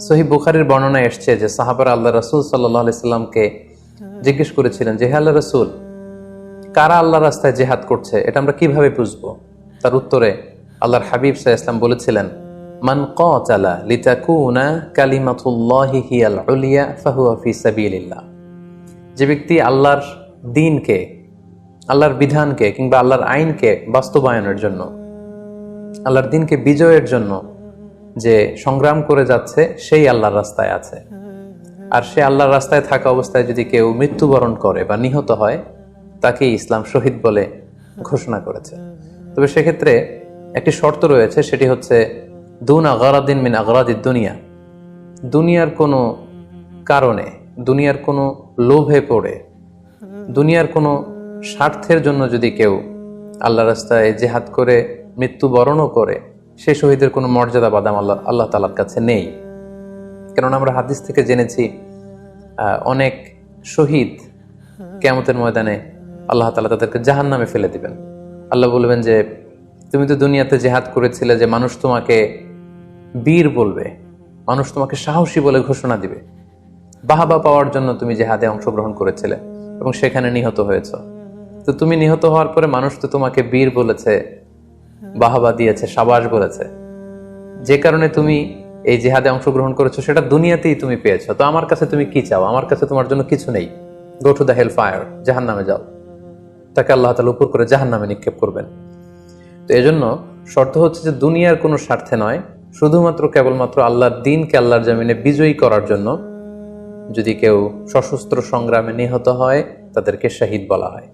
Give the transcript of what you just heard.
সহি বুখারির বর্ণনায় এসছে যে সাহাবার আল্লাহ রসুল সাল্লাহ সাল্লামকে জিজ্ঞেস করেছিলেন যে হে আল্লাহ রসুল, কারা আল্লাহ রাস্তায় জেহাদ করছে? এটা আমরা কীভাবে বুঝব? তার উত্তরে আল্লাহর হাবিব সাহা ইসলাম বলেছিলেন, মান কালা লিতাকুনা কালিমাতুল্লাহি যে ব্যক্তি আল্লাহর দিনকে, আল্লাহর বিধানকে কিংবা আল্লাহর আইনকে বাস্তবায়নের জন্য, আল্লাহর দিনকে বিজয়ের জন্য যে সংগ্রাম করে যাচ্ছে, সেই আল্লাহর রাস্তায় আছে। আর সে আল্লাহর রাস্তায় থাকা অবস্থায় যদি কেউ মৃত্যুবরণ করে বা নিহত হয় তাকে ইসলাম শহীদ বলে ঘোষণা করেছে। তবে সেক্ষেত্রে একটি শর্ত রয়েছে, সেটি হচ্ছে, দুন আগারাদিন মিন আগারাদিদ দুনিয়া। দুনিয়ার কোনো কারণে, দুনিয়ার কোনো লোভে পড়ে, দুনিয়ার কোনো স্বার্থের জন্য যদি কেউ আল্লাহ রাস্তায় জেহাদ করে, মৃত্যুবরণও করে সে শহীদের কোনো মর্যাদা বাদাম আল্লাহ আল্লাহ তালার কাছে নেই। কেননা আমরা হাদিস থেকে জেনেছি অনেক শহীদ কেমতের ময়দানে আল্লাহ তালা তাদেরকে জাহান নামে ফেলে দিবেন। আল্লাহ বলবেন যে, তুমি তো দুনিয়াতে জেহাদ করেছিলে যে মানুষ তোমাকে বীর বলবে, মানুষ তোমাকে সাহসী বলে ঘোষণা দিবে। বাহাবা পাওয়ার জন্য তুমি জেহাদে অংশগ্রহণ করেছিলে এবং সেখানে নিহত হয়েছ। তো তুমি নিহত হওয়ার পরে মানুষ তো তোমাকে বীর বলেছে বাহাবা দিয়েছে, সাবাস বলেছে। যে কারণে তুমি এই জেহাদে অংশগ্রহণ করেছ, সেটা দুনিয়াতেই তুমি পেয়েছ। তো আমার কাছে তুমি কি চাও? আমার কাছে তোমার জন্য কিছু নেই। Go to the hell fire জাহান নামে যাও। তাকে আল্লাহ তালা উপর করে জাহান নামে নিক্ষেপ করবেন। তো এজন্য শর্ত হচ্ছে যে দুনিয়ার কোনো স্বার্থে নয়, শুধুমাত্র কেবলমাত্র আল্লাহর দিনকে আল্লাহর জামিনে বিজয়ী করার জন্য যদি কেউ সশস্ত্র সংগ্রামে নিহত হয়, তাদেরকে শহীদ বলা হয়।